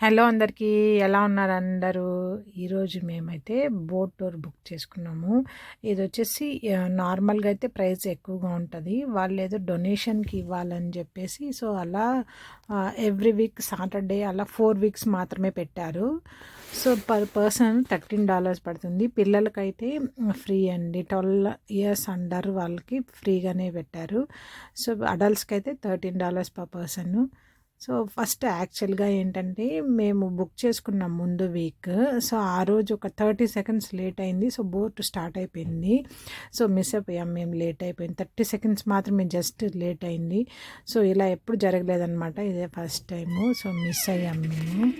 Hello అందరికీ ఎలా ఉన్నారు అందరూ? ఈరోజు మేమైతే బోట్ టూర్ బుక్ చేసుకున్నాము. ఇది వచ్చేసి నార్మల్గా అయితే ప్రైస్ ఎక్కువగా ఉంటుంది. వాళ్ళు ఏదో డొనేషన్కి ఇవ్వాలని చెప్పేసి సో అలా ఎవ్రీ వీక్ సాటర్డే అలా ఫోర్ వీక్స్ మాత్రమే పెట్టారు. So per person thirteen dollars పడుతుంది. పిల్లలకైతే ఫ్రీ అండి. ట్వెల్వ్ ఇయర్స్ అండర్ వాళ్ళకి ఫ్రీగానే పెట్టారు. సో అడల్ట్స్కి అయితే thirteen dollars per person. So first యాక్చువల్గా ఏంటంటే మేము బుక్ చేసుకున్నాం ముందు వీక్. సో ఆ రోజు ఒక థర్టీ సెకండ్స్ లేట్ అయింది. సో బోట్ స్టార్ట్ అయిపోయింది. సో మిస్ అయిపోయాం మేము లేట్ అయిపోయింది. థర్టీ సెకండ్స్ మాత్రమే జస్ట్ లేట్ అయింది. సో ఇలా ఎప్పుడు జరగలేదన్నమాట. ఇదే ఫస్ట్ టైము. సో మిస్ అయ్యాం మేము.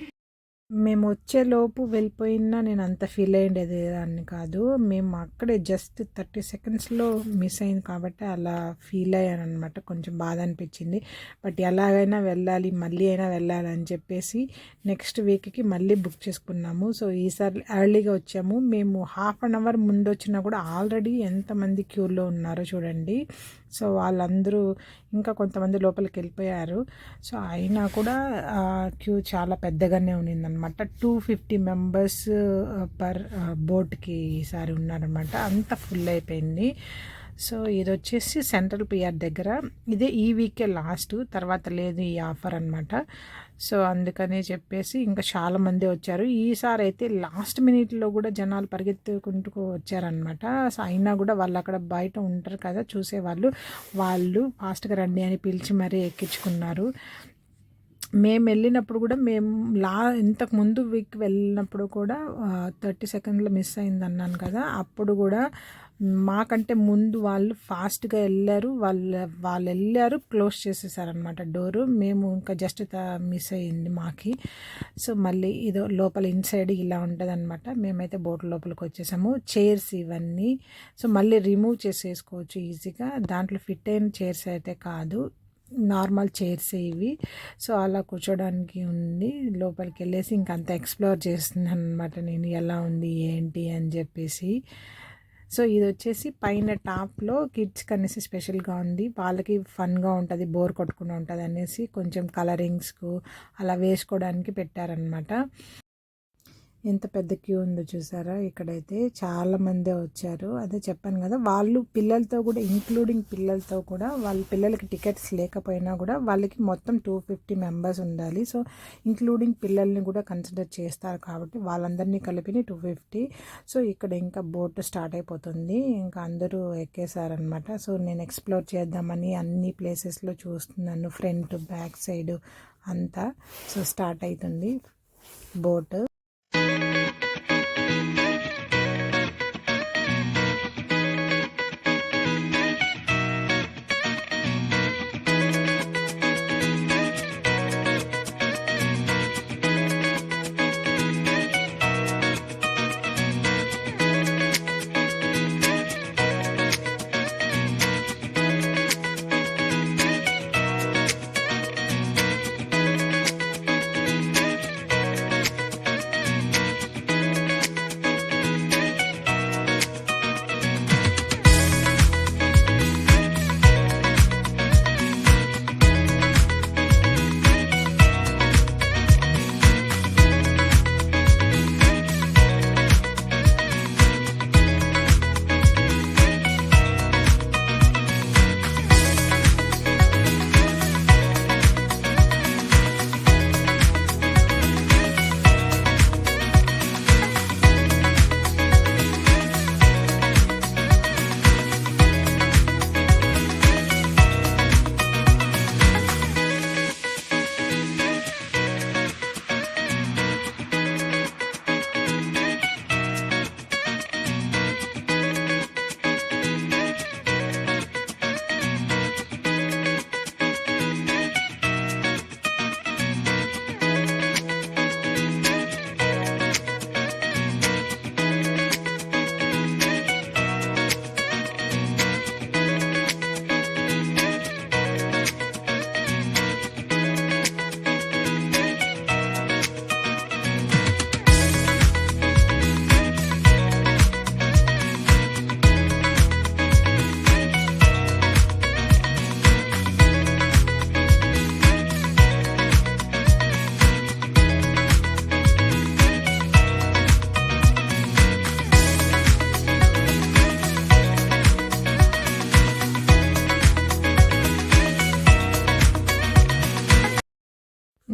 మేము వచ్చేలోపు వెళ్ళిపోయినా నేను అంత ఫీల్ అయ్యేది దాన్ని కాదు. మేము అక్కడే జస్ట్ థర్టీ సెకండ్స్లో మిస్ అయింది కాబట్టి అలా ఫీల్ అయ్యాను అనమాట కొంచెం బాధ అనిపించింది. బట్ ఎలాగైనా వెళ్ళాలి మళ్ళీ అయినా వెళ్ళాలి అని చెప్పేసి నెక్స్ట్ వీక్కి మళ్ళీ బుక్ చేసుకున్నాము. సో ఈసారి ఎర్లీగా వచ్చాము. మేము హాఫ్ అన్ అవర్ ముందు వచ్చినా కూడా ఆల్రెడీ ఎంతమంది క్యూలో ఉన్నారో చూడండి. సో వాళ్ళందరూ ఇంకా కొంతమంది లోపలికి వెళ్ళిపోయారు సో అయినా కూడా క్యూ చాలా పెద్దగానే ఉన్నిందనమాట two fifty members per uh, బోట్కి uh, ఈసారి ఉన్నారనమాట అంత ఫుల్ అయిపోయింది. సో ఇది వచ్చేసి సెంట్రల్ పిఆర్ దగ్గర. ఇదే ఈ వీకే లాస్ట్ తర్వాత లేదు ఈ ఆఫర్ అనమాట సో అందుకనే చెప్పేసి ఇంకా చాలామంది వచ్చారు. ఈసారి అయితే లాస్ట్ మినిట్లో కూడా జనాలు పరిగెత్తుకుంటూ వచ్చారనమాట అయినా కూడా వాళ్ళు అక్కడ బయట ఉంటారు కదా చూసేవాళ్ళు. వాళ్ళు ఫాస్ట్గా రండి అని పిలిచి మరీ ఎక్కించుకున్నారు. మేము వెళ్ళినప్పుడు కూడా మేము లా ఇంతకు ముందు వీక్ వెళ్ళినప్పుడు కూడా థర్టీ సెకండ్లో మిస్ అయింది అన్నాను కదా. అప్పుడు కూడా మాకంటే ముందు వాళ్ళు ఫాస్ట్గా వెళ్ళారు. వాళ్ళు వాళ్ళు వెళ్ళారు క్లోజ్ చేసేసారనమాట డోరు మేము ఇంకా జస్ట్ మిస్ అయ్యింది మాకి. సో మళ్ళీ ఇదో లోపల ఇన్సైడ్ ఇలా ఉంటుంది అనమాట మేమైతే బోట్ లోపలికి వచ్చేసాము. చైర్స్ ఇవన్నీ. సో మళ్ళీ రిమూవ్ చేసేసుకోవచ్చు ఈజీగా దాంట్లో ఫిట్ అయిన చైర్స్ అయితే కాదు. నార్మల్ చైర్స్ ఇవి. సో అలా కూర్చోడానికి ఉంది. లోపలికి వెళ్ళేసి ఇంకంత ఎక్స్ప్లోర్ చేస్తున్నాను అనమాట నేను. ఎలా ఉంది ఏంటి అని చెప్పేసి. సో ఇది వచ్చేసి పైన టాప్లో కిడ్స్ కనేసి స్పెషల్గా ఉంది. వాళ్ళకి ఫన్గా ఉంటుంది బోర్ కొట్టకుండా ఉంటుంది అనేసి కొంచెం కలరింగ్స్కు అలా వేసుకోవడానికి పెట్టారనమాట ఎంత పెద్ద క్యూ ఉందో చూసారా? ఇక్కడైతే చాలామందే వచ్చారు. అదే చెప్పాను కదా వాళ్ళు పిల్లలతో కూడా ఇంక్లూడింగ్ పిల్లలతో కూడా వాళ్ళ పిల్లలకి టికెట్స్ లేకపోయినా కూడా వాళ్ళకి మొత్తం టూ ఫిఫ్టీ మెంబర్స్ ఉండాలి. సో ఇంక్లూడింగ్ పిల్లల్ని కూడా కన్సిడర్ చేస్తారు కాబట్టి వాళ్ళందరినీ కలిపి టూ ఫిఫ్టీ సో ఇక్కడ ఇంకా బోట్ స్టార్ట్ అయిపోతుంది. ఇంకా అందరూ ఎక్కేసారనమాట సో నేను ఎక్స్ప్లోర్ చేద్దామని అన్ని ప్లేసెస్లో చూస్తున్నాను. ఫ్రంట్ బ్యాక్ సైడ్ అంతా. సో స్టార్ట్ అవుతుంది బోట్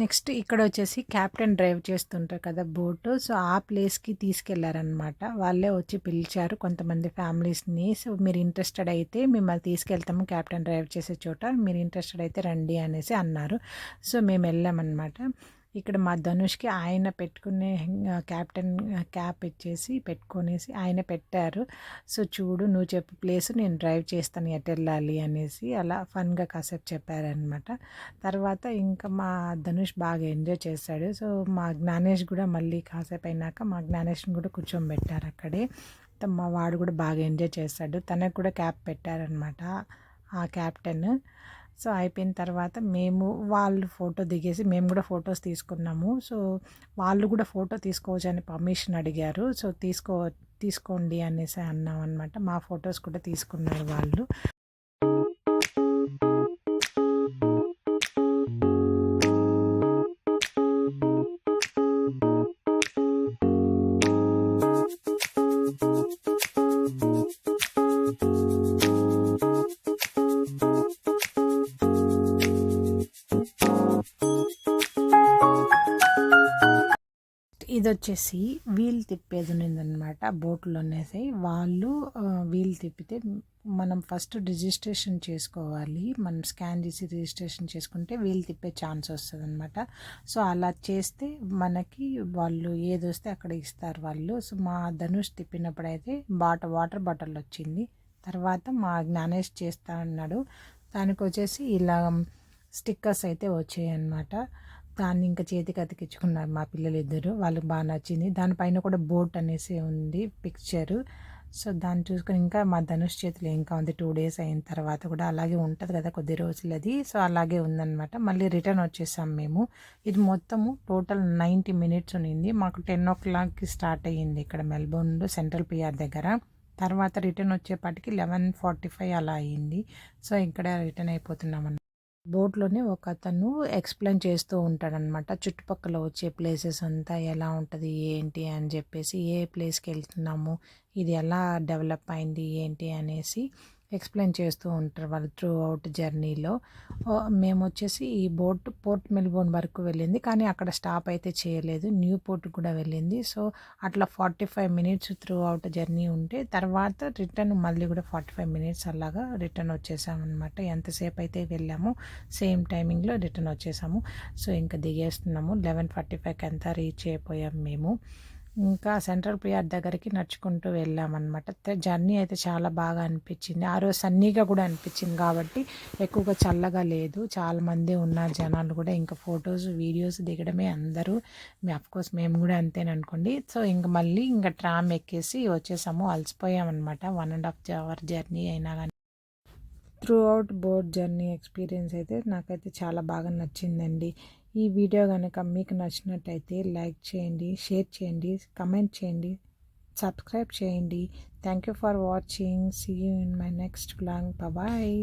నెక్స్ట్ ఇక్కడ వచ్చేసి క్యాప్టెన్ డ్రైవ్ చేస్తుంటారు కదా బోటు. సో ఆ ప్లేస్కి తీసుకెళ్ళారనమాట వాళ్ళే వచ్చి పిలిచారు కొంతమంది ఫ్యామిలీస్ని. సో మీరు ఇంట్రెస్టెడ్ అయితే మిమ్మల్ని తీసుకెళ్తాము క్యాప్టెన్ డ్రైవ్ చేసే చోట. మీరు ఇంట్రెస్టెడ్ అయితే రండి అనేసి అన్నారు. సో మేము వెళ్ళామన్నమాట. ఇక్కడ మా ధనుష్కి ఆయన పెట్టుకునే క్యాప్టెన్ క్యాప్ ఇచ్చేసి పెట్టుకొనేసి ఆయన పెట్టారు. సో చూడు నువ్వు చెప్పు ప్లేస్ నేను డ్రైవ్ చేస్తాను ఎటు వెళ్ళాలి అనేసి అలా ఫన్గా కాసేపు చెప్పారనమాట తర్వాత ఇంకా మా ధనుష్ బాగా ఎంజాయ్ చేశాడు. సో మా జ్ఞానేష్ కూడా మళ్ళీ కాసేపు అయినాక మా జ్ఞానేష్ని కూడా కూర్చోబెట్టారు అక్కడే. మా వాడు కూడా బాగా ఎంజాయ్ చేశాడు. తనకు కూడా క్యాప్ పెట్టారనమాట ఆ క్యాప్టెన్. సో అయిపోయిన తర్వాత మేము వాళ్ళు ఫోటో దిగేసి మేము కూడా ఫొటోస్ తీసుకున్నాము. సో వాళ్ళు కూడా ఫోటో తీసుకోవచ్చు అని పర్మిషన్ అడిగారు. సో తీసుకో తీసుకోండి అనేసి అన్నాం అనమాట మా ఫొటోస్ కూడా తీసుకున్నారు వాళ్ళు. ఇది వచ్చేసి వీల్ తిప్పేది ఉన్నదనమాట బోట్లో అనేసి వాళ్ళు వీల్ తిప్పితే మనం ఫస్ట్ రిజిస్ట్రేషన్ చేసుకోవాలి. మనం స్కాన్ చేసి రిజిస్ట్రేషన్ చేసుకుంటే వీల్ తిప్పే ఛాన్స్ వస్తుంది అనమాట సో అలా చేస్తే మనకి వాళ్ళు ఏది వస్తే అక్కడ ఇస్తారు వాళ్ళు. సో మా ధనుష్ తిప్పినప్పుడు అయితే బాట వాటర్ బాటిల్ వచ్చింది. తర్వాత మా జ్ఞానేష్ చేస్తా అన్నాడు. దానికి వచ్చేసి ఇలా స్టిక్కర్స్ అయితే వచ్చాయి అన్నమాట దాన్ని ఇంకా చేతికి అతికించుకున్నారు మా పిల్లలు ఇద్దరు వాళ్ళకి బాగా నచ్చింది. దానిపైన కూడా బోట్ అనేసి ఉంది పిక్చరు. సో దాన్ని చూసుకొని ఇంకా మా ధనుష్ చేతిలో ఇంకా ఉంది టూ డేస్ అయిన తర్వాత కూడా అలాగే ఉంటుంది కదా కొద్ది రోజులు అది సో అలాగే ఉందన్నమాట. మళ్ళీ రిటర్న్ వచ్చేసాం మేము. ఇది మొత్తము టోటల్ నైంటీ మినిట్స్ ఉన్నింది. మాకు టెన్ ఓ క్లాక్కి స్టార్ట్ అయ్యింది ఇక్కడ మెల్బోర్న్లో సెంట్రల్ పిఆర్ దగ్గర. తర్వాత రిటర్న్ వచ్చేపాటికి లెవెన్ ఫార్టీ ఫైవ్ అలా అయ్యింది. సో ఇక్కడ రిటర్న్ అయిపోతున్నాం బోట్లోనే ఒక అతను ఎక్స్ప్లెయిన్ చేస్తూ ఉంటాడనమాట. చుట్టుపక్కల వచ్చే ప్లేసెస్ అంతా ఎలా ఉంటుంది ఏంటి అని చెప్పేసి ఏ ప్లేస్కి వెళ్తున్నాము ఇది ఎలా డెవలప్ అయింది ఏంటి అనేసి ఎక్స్ప్లెయిన్ చేస్తూ ఉంటారు వాళ్ళు త్రూ అవుట్ జర్నీలో. మేము వచ్చేసి ఈ బోట్ పోర్ట్ మెల్బోర్న్ వరకు వెళ్ళింది. కానీ అక్కడ స్టాప్ అయితే చేయలేదు. న్యూ పోర్ట్ కూడా వెళ్ళింది. సో అట్లా forty five minutes throughout journey ఉంటే తర్వాత రిటర్న్ మళ్ళీ కూడా ఫార్టీ ఫైవ్ మినిట్స్ అలాగా రిటర్న్ వచ్చేసామన్నమాట. ఎంతసేపు అయితే వెళ్ళామో సేమ్ టైమింగ్లో రిటర్న్ వచ్చేసాము. సో ఇంకా దిగేస్తున్నాము. లెవెన్ ఫార్టీ ఫైవ్కి అంతా రీచ్ అయిపోయాము మేము. ఇంకా సెంట్రల్ ప్రియార్ దగ్గరికి నడుచుకుంటూ వెళ్ళామన్నమాట. జర్నీ అయితే చాలా బాగా అనిపించింది. ఆ రోజు సన్నీగా కూడా అనిపించింది కాబట్టి ఎక్కువగా చల్లగా లేదు. చాలామంది ఉన్నారు జనాలు కూడా ఇంకా ఫొటోస్ వీడియోస్ దిగడమే అందరూ. కోర్స్ మేము కూడా అంతేననుకోండి సో ఇంక మళ్ళీ ఇంకా ట్రామ్ ఎక్కేసి వచ్చేసాము. అలసిపోయామన్నమాట. One and half hour journey అయినా కానీ throughout boat journey experience అయితే నాకైతే చాలా బాగా నచ్చిందండి. ఈ వీడియో కనుక మీకు నచ్చినట్టయితే లైక్ చేయండి షేర్ చేయండి కమెంట్ చేయండి సబ్స్క్రైబ్ చేయండి. Thank you for watching see you in my next blog bye